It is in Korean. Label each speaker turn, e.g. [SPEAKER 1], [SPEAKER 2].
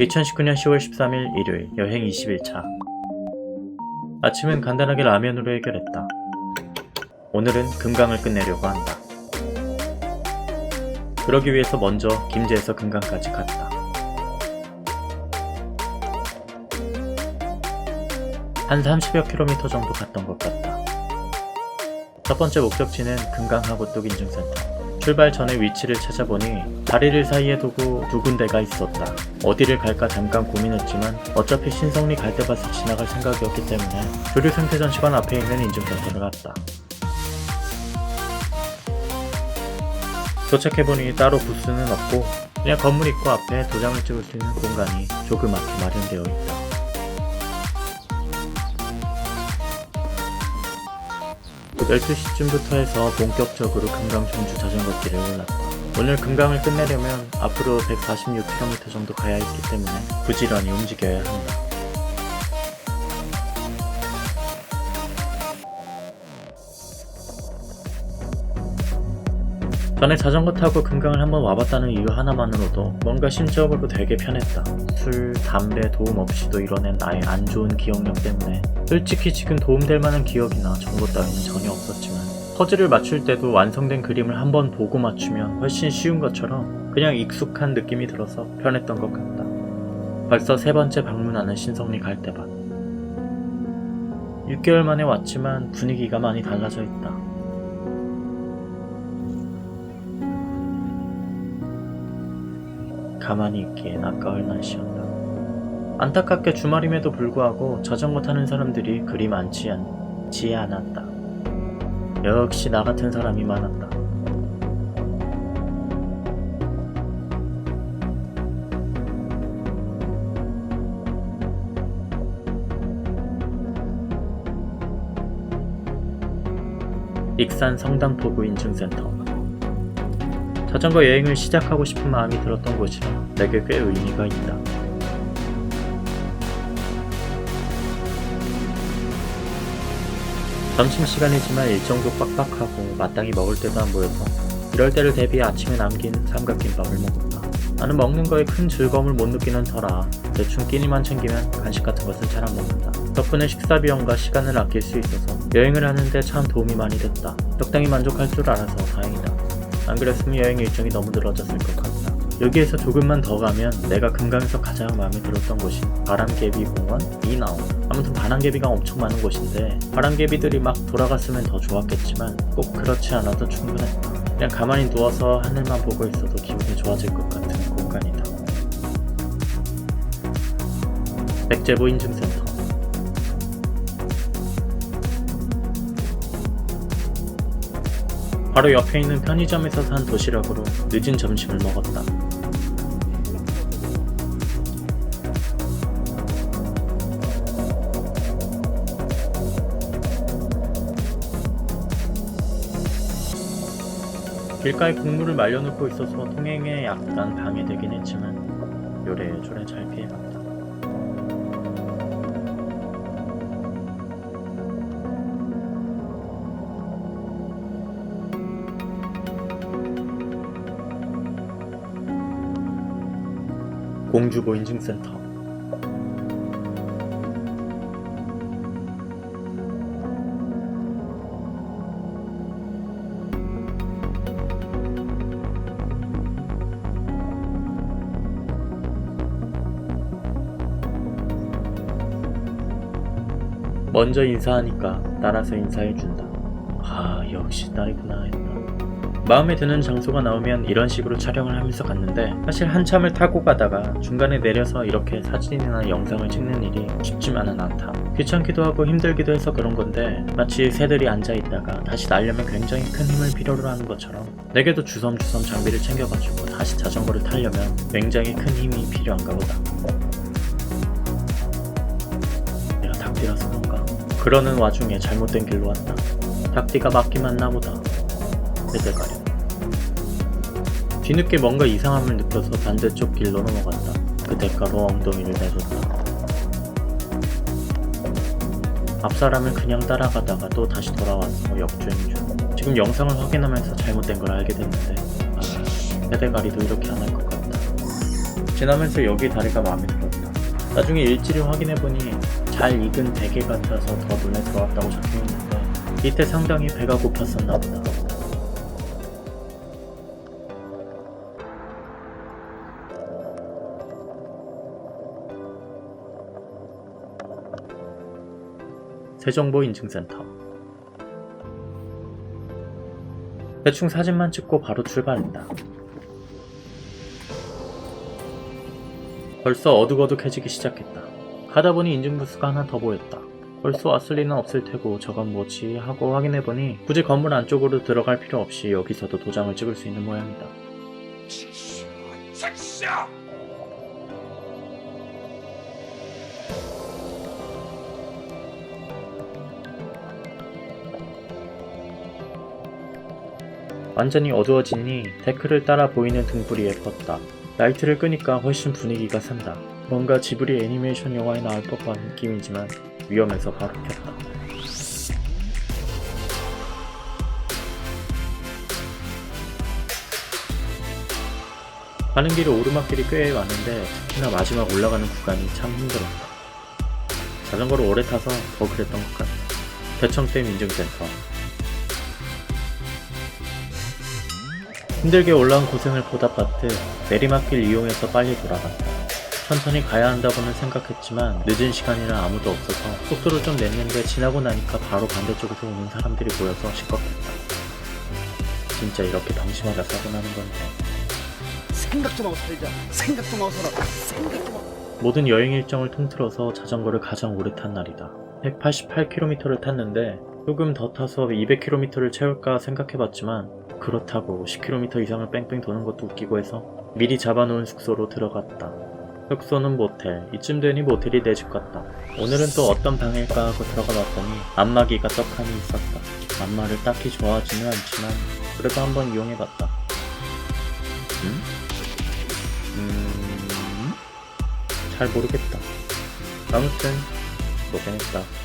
[SPEAKER 1] 2019년 10월 13일 일요일 여행 21차 아침은 간단하게 라면으로 해결했다. 오늘은 금강을 끝내려고 한다. 그러기 위해서 먼저 김제에서 금강까지 갔다. 한 30여 킬로미터 정도 갔던 것 같다. 첫 번째 목적지는 금강하고 뚝 인증센터. 출발 전에 위치를 찾아보니 다리를 사이에 두고 두 군데가 있었다. 어디를 갈까 잠깐 고민했지만 어차피 신성리 갈대밭을 지나갈 생각이었기 때문에 조류 생태전시관 앞에 있는 인증센터를 갔다. 도착해보니 따로 부스는 없고 그냥 건물 입구 앞에 도장을 찍을 수 있는 공간이 조그맣게 마련되어 있다. 그 12시쯤부터 해서 본격적으로 금강 종주 자전거 길을 올랐다. 오늘 금강을 끝내려면 앞으로 146km 정도 가야 했기 때문에 부지런히 움직여야 한다. 전에 자전거 타고 금강을 한번 와봤다는 이유 하나만으로도 뭔가 심적으로 되게 편했다. 술, 담배 도움 없이도 이뤄낸 나의 안 좋은 기억력 때문에 솔직히 지금 도움될 만한 기억이나 정보 따위는 전혀 없었지만 퍼즐을 맞출 때도 완성된 그림을 한번 보고 맞추면 훨씬 쉬운 것처럼 그냥 익숙한 느낌이 들어서 편했던 것 같다. 벌써 세 번째 방문하는 신성리 갈대밭. 6개월 만에 왔지만 분위기가 많이 달라져 있다. 가만히 있기엔 아까울 날씨였다. 안타깝게 주말임에도 불구하고 자전거 타는 사람들이 그리 많지 않지 않았다. 역시 나 같은 사람이 많았다. 익산 성당포구 인증센터 자전거 여행을 시작하고 싶은 마음이 들었던 곳이라 내게 꽤 의미가 있다. 점심시간이지만 일정도 빡빡하고 마땅히 먹을 때도 안 보여서 이럴 때를 대비해 아침에 남긴 삼각김밥을 먹었다. 나는 먹는 거에 큰 즐거움을 못 느끼는 터라 대충 끼니만 챙기면 간식 같은 것은 잘 안 먹는다. 덕분에 식사 비용과 시간을 아낄 수 있어서 여행을 하는데 참 도움이 많이 됐다. 적당히 만족할 줄 알아서 다행이다. 안 그랬으면 여행 일정이 너무 늘어졌을 것 같다. 여기에서 조금만 더 가면 내가 금강에서 가장 마음에 들었던 곳이 바람개비 공원 이나오. 아무튼 바람개비가 엄청 많은 곳인데 바람개비들이 막 돌아갔으면 더 좋았겠지만 꼭 그렇지 않아도 충분했다. 그냥 가만히 누워서 하늘만 보고 있어도 기분이 좋아질 것 같은 공간이다. 백제보 인증센터 바로 옆에 있는 편의점에서 산 도시락으로 늦은 점심을 먹었다. 길가에 국물을 말려놓고 있어서 통행에 약간 방해되긴 했지만 요래요래 잘 피해갔다. 공주보 인증센터 먼저 인사하니까 따라서 인사해준다. 아, 역시 딸이구나 했다. 마음에 드는 장소가 나오면 이런 식으로 촬영을 하면서 갔는데 사실 한참을 타고 가다가 중간에 내려서 이렇게 사진이나 영상을 찍는 일이 쉽지만은 않다. 귀찮기도 하고 힘들기도 해서 그런 건데 마치 새들이 앉아 있다가 다시 날려면 굉장히 큰 힘을 필요로 하는 것처럼 내게도 주섬주섬 장비를 챙겨가지고 다시 자전거를 타려면 굉장히 큰 힘이 필요한가 보다. 내가 닭띠라서 그런가? 그러는 와중에 잘못된 길로 왔다. 닭띠가 맞긴 맞나 보다. 애들가려. 뒤늦게 뭔가 이상함을 느껴서 반대쪽 길로 넘어갔다. 그 대가로 엉덩이를 내줬다. 앞 사람을 그냥 따라가다가 또 다시 돌아와서 역주행 중. 지금 영상을 확인하면서 잘못된 걸 알게 됐는데, 아, 세대가리도 이렇게 안 할 것 같다. 지나면서 여기 다리가 마음에 들었다. 나중에 일지를 확인해보니 잘 익은 대게 같아서 더 눈에 들어왔다고 적혀있는데 이때 상당히 배가 고팠었나 보다. 새정보 인증센터 대충 사진만 찍고 바로 출발했다. 벌써 어둑어둑해지기 시작했다. 가다 보니 인증부스가 하나 더 보였다. 벌써 왔을 리는 없을 테고 저건 뭐지 하고 확인해보니 굳이 건물 안쪽으로 들어갈 필요 없이 여기서도 도장을 찍을 수 있는 모양이다. 완전히 어두워지니 데크를 따라 보이는 등불이 예뻤다. 라이트를 끄니까 훨씬 분위기가 산다. 뭔가 지브리 애니메이션 영화에 나올 법한 느낌이지만 위험해서 바로 켰다. 가는 길에 오르막길이 꽤 많은데 특히나 마지막 올라가는 구간이 참 힘들었다. 자전거를 오래 타서 더 그랬던 것 같다. 대청댐 인증센터 힘들게 올라온 고생을 보답받듯 내리막길 이용해서 빨리 돌아갔다. 천천히 가야 한다고는 생각했지만 늦은 시간이라 아무도 없어서 속도를 좀 냈는데 지나고 나니까 바로 반대쪽에서 오는 사람들이 보여서 시겁했다. 진짜 이렇게 방심하다 사고 나는 건데
[SPEAKER 2] 생각 좀 하고 살자. 생각 좀 하고 살아. 생각 좀 하고.
[SPEAKER 1] 모든 여행 일정을 통틀어서 자전거를 가장 오래 탄 날이다. 188km를 탔는데 조금 더 타서 200km를 채울까 생각해봤지만 그렇다고 10km 이상을 뺑뺑 도는 것도 웃기고 해서 미리 잡아놓은 숙소로 들어갔다. 숙소는 모텔. 이쯤 되니 모텔이 내 집 같다. 오늘은 또 어떤 방일까 하고 들어가 봤더니 안마기가 떡하니 있었다. 안마를 딱히 좋아하지는 않지만 그래도 한번 이용해봤다. 음? 음... 잘 모르겠다. 아무튼 고생했다.